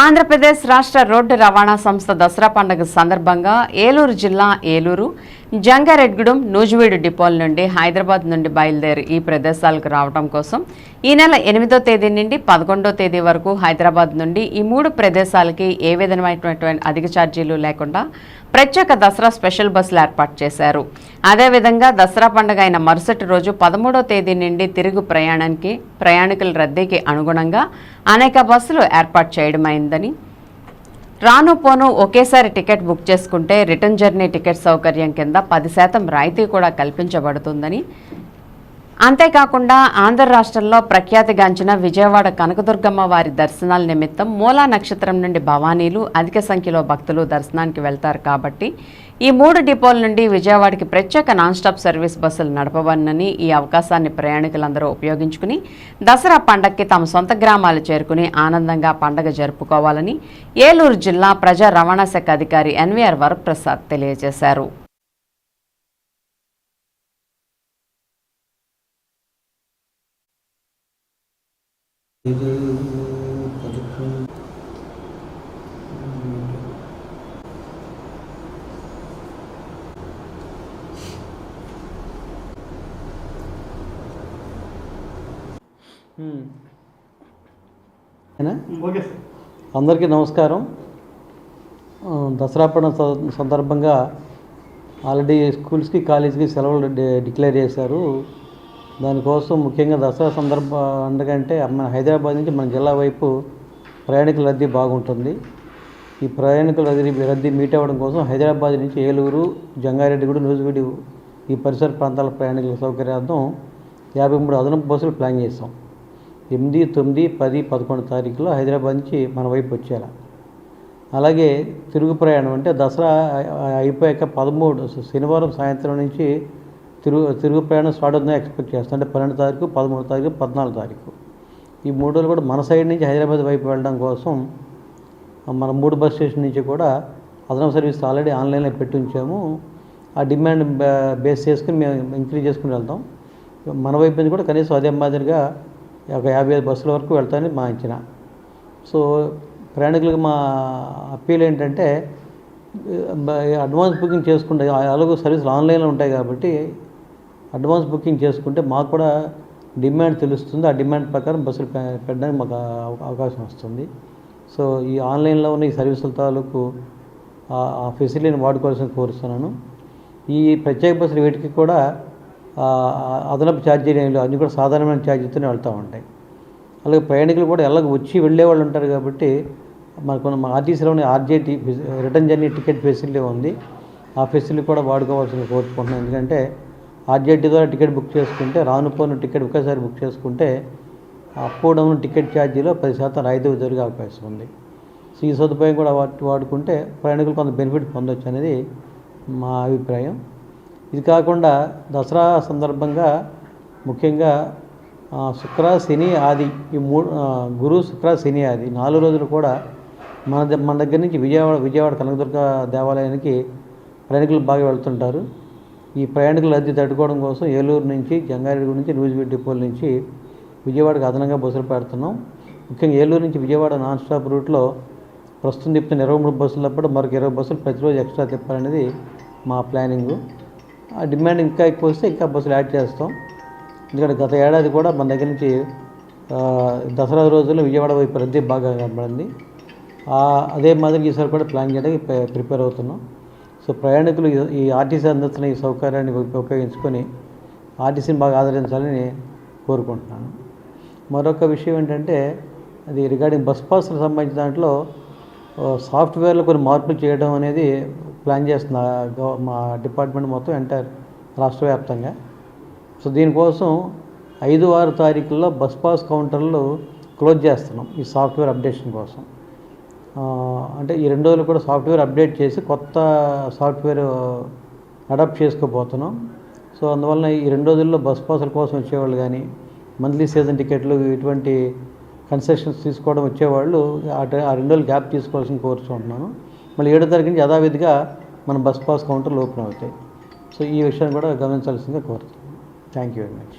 ఆంధ్రప్రదేశ్ రాష్ట్ర రోడ్డు రవాణా సంస్థ దసరా పండుగ సందర్భంగా ఏలూరు జిల్లా ఏలూరు జంగారెడ్గూడెం నూజివీడు డిపోల నుండి హైదరాబాద్ నుండి బయలుదేరి ఈ ప్రదేశాలకు రావడం కోసం ఈ నెల ఎనిమిదో తేదీ నుండి పదకొండో తేదీ వరకు హైదరాబాద్ నుండి ఈ మూడు ప్రదేశాలకి ఏ విధమైనటువంటి అధిక ఛార్జీలు లేకుండా ప్రత్యేక దసరా స్పెషల్ బస్సులు ఏర్పాటు చేశారు. అదేవిధంగా దసరా పండుగ అయిన మరుసటి రోజు పదమూడో తేదీ నుండి తిరుగు ప్రయాణానికి ప్రయాణికుల రద్దీకి అనుగుణంగా అనేక బస్సులు ఏర్పాటు చేయడమైందని. రాను పోను ఒకేసారి టికెట్ బుక్ చేసుకుంటే రిటర్న్ జర్నీ టికెట్ సౌకర్యం కింద పది శాతం రాయితీ కూడా కల్పించబడుతుందని అంతేకాకుండా ఆంధ్ర రాష్ట్రంలో ప్రఖ్యాతిగాంచిన విజయవాడ కనకదుర్గమ్మ వారి దర్శనాల నిమిత్తం మూలా నక్షత్రం నుండి భవానీలు అధిక సంఖ్యలో భక్తులు దర్శనానికి వెళ్తారు కాబట్టి ఈ మూడు డిపోల నుండి విజయవాడకి ప్రత్యేక నాన్ స్టాప్ సర్వీస్ బస్సులు నడపవన్నని ఈ అవకాశాన్ని ప్రయాణికులందరూ ఉపయోగించుకుని దసరా పండగకి తమ సొంత గ్రామాలు చేరుకుని ఆనందంగా పండగ జరుపుకోవాలని ఏలూరు జిల్లా ప్రజా రవాణా శాఖ అధికారి ఎన్వీఆర్ వరప్రసాద్ తెలియజేశారు. ఇది అందరికీ నమస్కారం. దసరా పండుగ సందర్భంగా ఆల్రెడీ స్కూల్స్కి కాలేజీకి సెలవులు డిక్లేర్ చేశారు. దానికోసం ముఖ్యంగా దసరా సందర్భ అందుకంటే అంటే మన హైదరాబాద్ నుంచి మన జిల్లా వైపు ప్రయాణికుల రద్దీ బాగుంటుంది. ఈ ప్రయాణికుల రద్దీ రద్దీ మీట్ అవ్వడం కోసం హైదరాబాద్ నుంచి ఏలూరు జంగారెడ్డిగూడ నూజిగూడి ఈ పరిసర ప్రాంతాల ప్రయాణికుల సౌకర్యార్థం యాభై మూడు అదనపు బస్సులు ప్లాన్ చేసాం ఎనిమిది తొమ్మిది పది పదకొండు తారీఖులో హైదరాబాద్ నుంచి మన వైపు వచ్చేలా. అలాగే తిరుగు ప్రయాణం అంటే దసరా అయిపోయాక పదమూడు శనివారం సాయంత్రం నుంచి తిరుగు తిరుగు ప్రయాణం స్టార్ట్ అవుతుందని ఎక్స్పెక్ట్ చేస్తాం. అంటే పన్నెండు తారీఖు పదమూడు తారీఖు పద్నాలుగు తారీఖు. ఈ మూడు రోజులు కూడా మన సైడ్ నుంచి హైదరాబాద్ వైపు వెళ్ళడం కోసం మన మూడు బస్ స్టేషన్ నుంచి కూడా అదనపు సర్వీస్ ఆల్రెడీ ఆన్లైన్లో పెట్టి ఉంచాము. ఆ డిమాండ్ బేస్ చేసుకుని మేము ఇంక్రీజ్ చేసుకుని వెళ్తాం. మన వైపు నుంచి కూడా కనీసం అదే మాదిరిగా ఒక యాభై ఐదు బస్సుల వరకు వెళ్తామని మా అంచనా. సో ప్రయాణికులకు మా అప్పీల్ ఏంటంటే అడ్వాన్స్ బుకింగ్ చేసుకుంటే అలాగే సర్వీసులు ఆన్లైన్లో ఉంటాయి కాబట్టి అడ్వాన్స్ బుకింగ్ చేసుకుంటే మాకు కూడా డిమాండ్ తెలుస్తుంది. ఆ డిమాండ్ ప్రకారం బస్సులు పెట్టడానికి మాకు అవకాశం వస్తుంది. సో ఈ ఆన్లైన్లో ఉన్న ఈ సర్వీసుల తాలూకు ఆ- ఫెసిలిటీని వాడుకోవాల్సిన కోరుతున్నాను ఈ ప్రత్యేక బస్సులు వీటికి కూడా అదనపు ఛార్జీలు ఏం లేవు. అన్నీ కూడా సాధారణమైన ఛార్జీతోనే వెళ్తూ ఉంటాయి. అలాగే ప్రయాణికులు కూడా ఎలాగ వచ్చి వెళ్ళే వాళ్ళు ఉంటారు కాబట్టి మనకు మన ఆర్టీసీలోని RJT return journey ticket facility ఉంది. ఆ ఫెసిలిటీ కూడా వాడుకోవాల్సిన కోరుకుంటున్నాను. ఎందుకంటే ఆర్జేటీ ద్వారా టికెట్ బుక్ చేసుకుంటే రాను పోను టికెట్ ఒకేసారి బుక్ చేసుకుంటే అప్ డౌన్ టికెట్ ఛార్జీలో పది శాతం రాయితీ జరిగే అవకాశం ఉంది. సో ఈ సదుపాయం కూడా వాడు వాడుకుంటే ప్రయాణికులు కొంత బెనిఫిట్ పొందొచ్చు అనేది మా అభిప్రాయం. ఇది కాకుండా దసరా సందర్భంగా ముఖ్యంగా శుక్ర శని ఆది ఈ మూడు గురు శుక్ర శని ఆది నాలుగు రోజులు కూడా మన మన దగ్గర నుంచి విజయవాడ విజయవాడ కనకదుర్గ దేవాలయానికి ప్రయాణికులు బాగా వెళ్తుంటారు. ఈ ప్రయాణికుల రద్దీ తట్టుకోవడం కోసం ఏలూరు నుంచి జంగారెడ్డి నుంచి నూజివీడు డిపోల నుంచి విజయవాడకు అదనంగా బస్సులు పెడుతున్నాం ముఖ్యంగా ఏలూరు నుంచి విజయవాడ నాన్ స్టాప్ రూట్లో ప్రస్తుతం తిప్పుతున్న ఇరవై మూడు బస్సులు అప్పుడు మరొక ఇరవై బస్సులు ప్రతిరోజు ఎక్స్ట్రా తిప్పాలనేది మా ప్లానింగు. ఆ డిమాండ్ ఇంకా ఎక్కువ వస్తే ఇంకా బస్సులు యాడ్ చేస్తాం. ఎందుకంటే గత ఏడాది కూడా మన దగ్గర నుంచి దసరా రోజుల్లో విజయవాడ వైపు రద్దీ బాగా కనబడింది. అదే మాదిరి ఈసారి కూడా ప్లాన్ చేయడానికి ప్రిపేర్ అవుతున్నాం. సో ప్రయాణికులు ఈ- ఆర్టీసీ అందిస్తున్న ఈ సౌకర్యాన్ని ఉపయోగించుకొని ఆర్టీసీని బాగా ఆదరించాలని కోరుకుంటున్నాను. మరొక విషయం ఏంటంటే అది రిగార్డింగ్ బస్ పాస్కి సంబంధించిన దాంట్లో సాఫ్ట్వేర్లో కొన్ని మార్పులు చేయడం అనేది ప్లాన్ చేస్తున్న మా డిపార్ట్మెంట్ మొత్తం ఎంటైర్ రాష్ట్ర వ్యాప్తంగా. సో దీనికోసం ఐదు ఆరు తారీఖుల్లో బస్ పాస్ కౌంటర్లు క్లోజ్ చేస్తున్నాం ఈ సాఫ్ట్వేర్ అప్డేషన్ కోసం. అంటే ఈ రెండు రోజులు కూడా సాఫ్ట్వేర్ అప్డేట్ చేసి కొత్త సాఫ్ట్వేర్ అడాప్ట్ చేసుకోబోతున్నాం. సో అందువలన ఈ రెండు రోజుల్లో బస్ పాసుల కోసం వచ్చేవాళ్ళు కానీ మంత్లీ సీజన్ టికెట్లు ఇటువంటి కన్సెషన్స్ తీసుకోవడం వచ్చేవాళ్ళు ఆ రెండు రోజులు గ్యాప్ తీసుకోవాల్సిన కోరుకుంటున్నాను మళ్ళీ ఏడో తారీఖు నుంచి యథావిధిగా మన బస్ పాస్ కౌంటర్లు ఓపెన్ అవుతాయి సో ఈ విషయాన్ని కూడా గమనించాల్సిందిగా కోరుతున్నాను. Thank you very much.